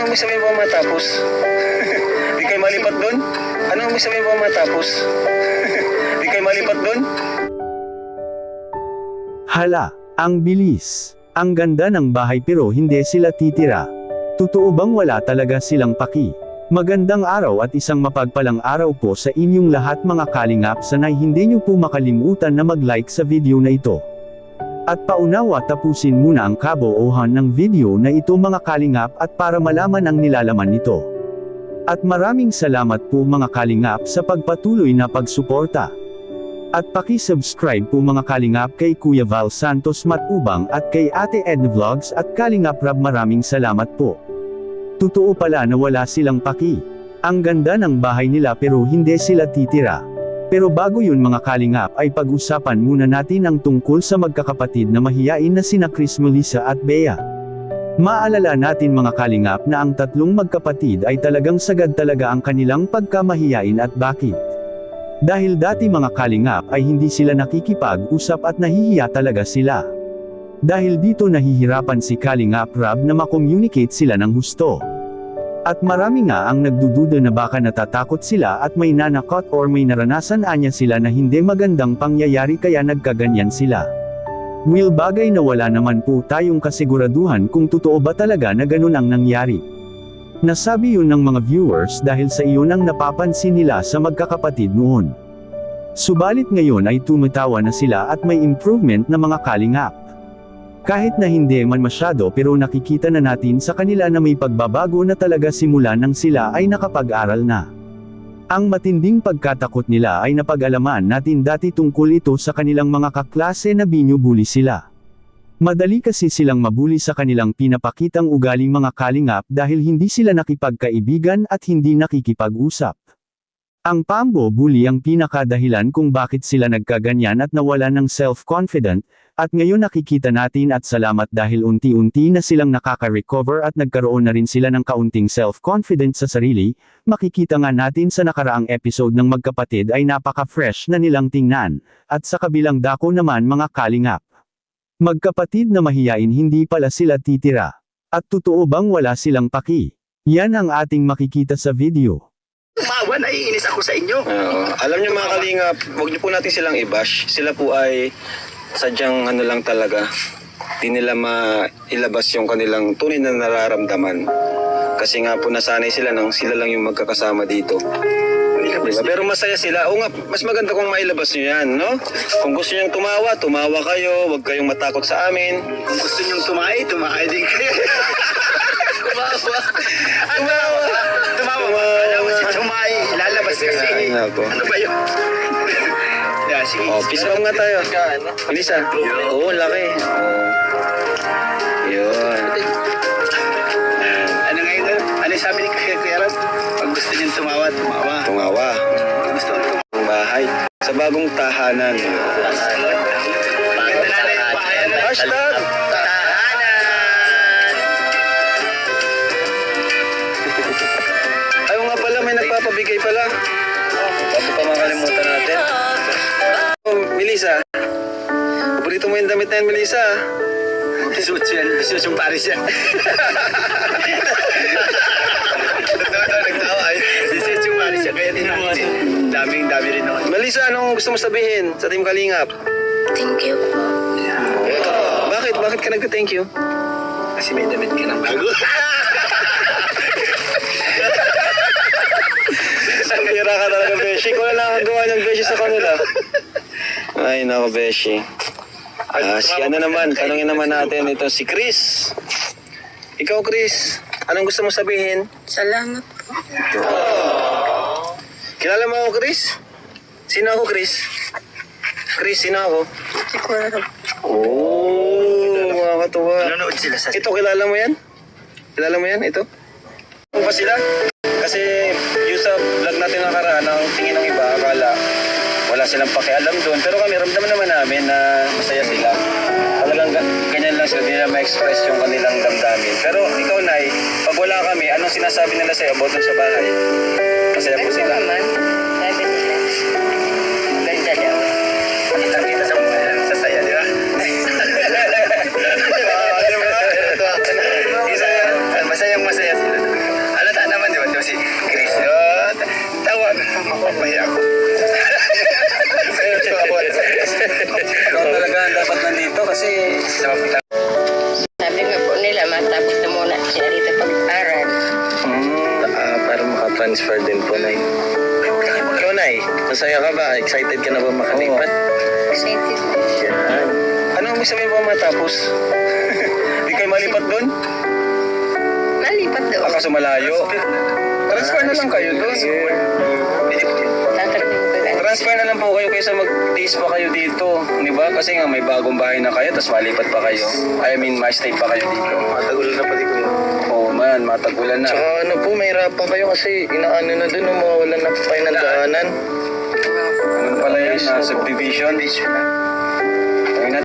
Ano ang sabihin po matapos? Di kayo malipat doon? Ano ang sabihin po matapos? Di kayo malipat doon? Hala, ang bilis. Ang ganda ng bahay pero hindi sila titira. Totoo bang wala talaga silang paki? Magandang araw at isang mapagpalang araw po sa inyong lahat mga kalingap sanay hindi nyo po makalimutan na mag-like sa video na ito. At paunawa tapusin muna ang kaboohan ng video na ito mga kalingap at para malaman ang nilalaman nito. At maraming salamat po mga kalingap sa pagpatuloy na pagsuporta. At paki-subscribe po mga Kalingap kay Kuya Val Santos Matubang at kay Ate Edna Vlogs at Kalingap Rab maraming salamat po. Totoo pala na wala silang paki. Ang ganda ng bahay nila pero hindi sila titira. Pero bago yun mga Kalingap ay pag-usapan muna natin ang tungkol sa magkakapatid na mahiyain na sina Chris Melissa at Bea. Maalala natin mga Kalingap na ang tatlong magkapatid ay talagang sagad talaga ang kanilang pagkamahiyain at bakit. Dahil dati mga kalingap ay hindi sila nakikipag-usap at nahihiya talaga sila. Dahil dito nahihirapan si Kalingap Rab na makommunicate sila ng husto. At marami nga ang nagdududa na baka natatakot sila at may nanakot or may naranasan anya sila na hindi magandang pangyayari kaya nagkaganyan sila. Will bagay na wala naman po tayong kasiguraduhan kung totoo ba talaga na ganun ang nangyari. Nasabi yun ng mga viewers dahil sa iyon ang napapansin nila sa magkakapatid noon. Subalit ngayon ay tumatawa na sila at may improvement na mga kalingap. Kahit na hindi man masyado pero nakikita na natin sa kanila na may pagbabago na talaga simula nang sila ay nakapag-aral na. Ang matinding pagkatakot nila ay napag-alaman natin dati tungkol ito sa kanilang mga kaklase na binyubuli sila. Madali kasi silang mabuli sa kanilang pinapakitang ugaling mga kalingap dahil hindi sila nakipagkaibigan at hindi nakikipag-usap. Ang pambo bully ang pinakadahilan kung bakit sila nagkaganyan at nawala ng self-confident, at ngayon nakikita natin at salamat dahil unti-unti na silang nakaka-recover at nagkaroon na rin sila ng kaunting self-confident sa sarili, makikita nga natin sa nakaraang episode ng magkapatid ay napaka-fresh na nilang tingnan, at sa kabilang dako naman mga kalingap. Magkapatid na mahiyain hindi pala sila titira. At totoo bang wala silang paki? Yan ang ating makikita sa video. Umawa, naiinis ako sa inyo. Oo. alam niyo mga kalingap, huwag niyo po natin silang i-bash. Sila po ay sadyang ano lang talaga. Di nila mailabas yung kanilang tunay na nararamdaman. Kasi nga po nasanay sila nang sila lang yung magkakasama dito. Diba? Pero masaya sila. O nga, mas maganda kung mailabas nyo yan, no? Kung gusto nyo tumawa, tumawa kayo. Huwag kayong matakot sa amin. Kung gusto nyong tumae, tumae din kayo. tumawa. Ah, tumawa. Tumawa. Tumawa. Alam mo si tumae, lalabas kasi. Ay, nako. Ano ba yun? yeah, sige. Oh, peace nga tayo. Ano? Lisa. Oo, laki. Oh. Yun. Ano ngayon? ano? Ano sabi ni Kuya Rob? Pag gusto nyong tumawa, tumawa. Tumawa. Gusto nyong tumawa. Bahay. Sa bagong tahanan. Hashtag. Nagpapabigay pala. Bago pa makalimutan natin. Oh, Melissa. Paborito mo yung damit na yan, Melissa. Suit yan. Suit yung Paris yan. Ay. Suit yung Paris yan. Kaya mo. Daming dami rin naman. Melissa, anong gusto mo sabihin sa Team Kalingap? Thank you po. Bakit? Bakit ka nagka-thank you? Kasi may damit ka ng bago. Bira ka talaga, Beshi. Kung wala kang gawa ng Beshi sa kanila. Ay, nako, Beshi. Ah, si ano naman, tanongin naman natin ito, si Chris. Ikaw, Chris, anong gusto mo sabihin? Salamat po. Kilala mo ako, Chris? Sino ako, Chris? Chris, sino ako? Hindi ko alam. Oh, makakatuwa. Nanonood sila sa... Ito, kilala mo yan? Kilala mo yan? Ito? Ano ba sila? Kasi yung sa vlog natin nakaraan, ang tingin ng iba, akala wala silang pakialam doon. Pero kami, ramdaman naman namin na masaya sila. Talagang ga- ganyan lang sila, hindi nila ma-express yung kanilang damdamin. Pero ikaw, Nay, pag wala kami, anong sinasabi nila sa'yo about sa bahay? kasi sabi nga po nila matapos na muna siya dito pag-aral. Mm, ah, para makatransfer din po, Nay. Ikaw, Nay, masaya ka ba? Excited ka na ba makalipat? Excited po. Yan. Ano ang gusto mo matapos? Hindi kayo malipat doon? Nalipat doon. Baka ah, sumalayo. Transfer na lang kayo doon. Transfer na lang po kayo kaysa mag-tiis pa kayo dito. Di ba? Kasi nga may bagong bahay na kayo, tapos malipat pa kayo. I mean, ma-stay pa kayo dito. Matagulo na pati ko. Oo man, matagulan na. Tsaka ano po, may hirapan kayo kasi inaano na dun, mawawalan na po kayo ng daanan. Ano pala yun? na subdivision?